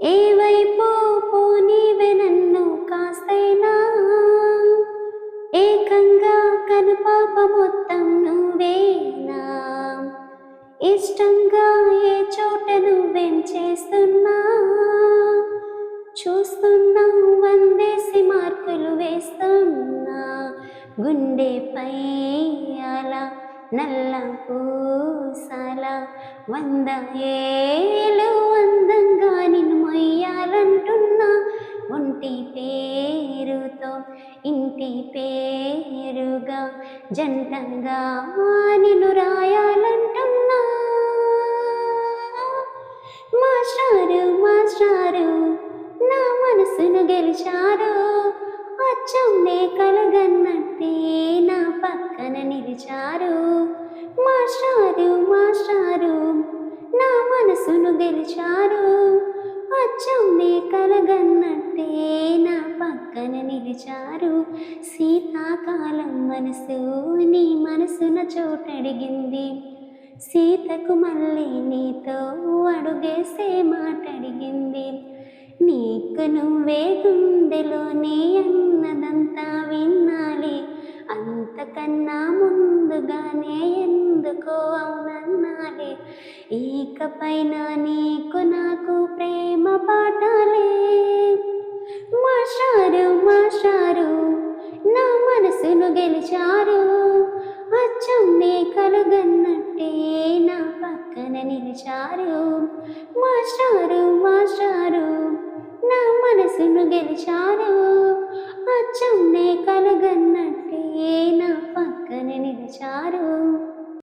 ఏవైపు పోనీవే నన్ను కాస్తైనా. ఏకంగా కనుపాప మొత్తం నువ్వేనా. ఇష్టంగా ఏ చోట నువ్వేం చేస్తున్నా. చూస్తున్నా వందేసి మార్కులు వేస్తున్నా. గుండెపై అలా నల్ల పూసాల వంద ఏళ్ళు ఇంటి పేరుగా జంటంగా నిన్ను రాయాలంటున్నా మాస్టారు మాస్టారు నా మనసును గెలిచారు అచ్చమ్మే కలగన్నట్టే నా పక్కన నిలిచారు. మాస్టారు మాస్టారు నా మనసును గెలిచారు అచ్చమ్మే కలగన్నట్టే పక్కన నిలిచారు. శీతాకాలం మనసు నీ మనసున చోటడిగింది. సీతకు మళ్ళీ నీతో అడుగేసే మాట అడిగింది నీకు నువ్వే గుండెలోనే అన్నదంతా వినాలి అంతకన్నా ముందుగానే ఎందుకో అవునన్నాలి. ఇకపైన నీకు నాకు ప్రేమ పాట మాస్టారు నా మనసును గెలిచారు. అచ్చమ్మే నే కలగన్నట్టే నా పక్కన నిలిచారు. మాస్టారు మాస్టారు నా మనసును గెలిచారు. అచ్చమ్మే కలగన్నట్టే